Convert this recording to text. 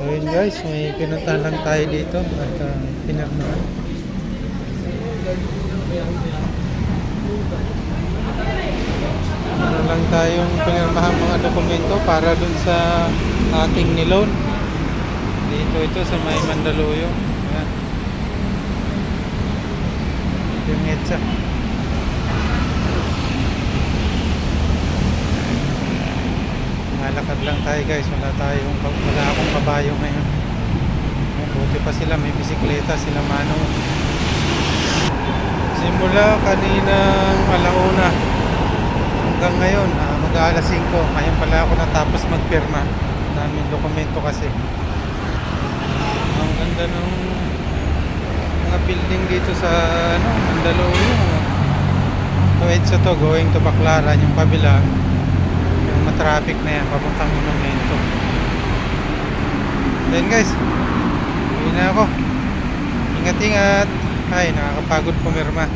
Ayun guys, may pinuntahan lang tayo dito at uh, pinirmahan. Ano lang tayong pinirmahan mga dokumento para dun sa ating nilon. Dito ito sa may Mandaluyong. Ayan. Ito yung EDSA. Malakad lang tayo guys, wala tayong wala akong kabayo ngayon. Buti pa sila, may bisikleta sila mano. Simula kaninang alauna hanggang ngayon, ah, mag-aalas 5. Ngayon pala ako natapos magpirma. Daming dokumento kasi. Ang ganda ng mga building dito sa ano, Mandaluyong. So it's to going to Baclaran yung kabila. Yung matraffic na yan, papuntang monumento. Then guys, uwi na ako. Ingat-ingat. Ay, nakakapagod pumirma.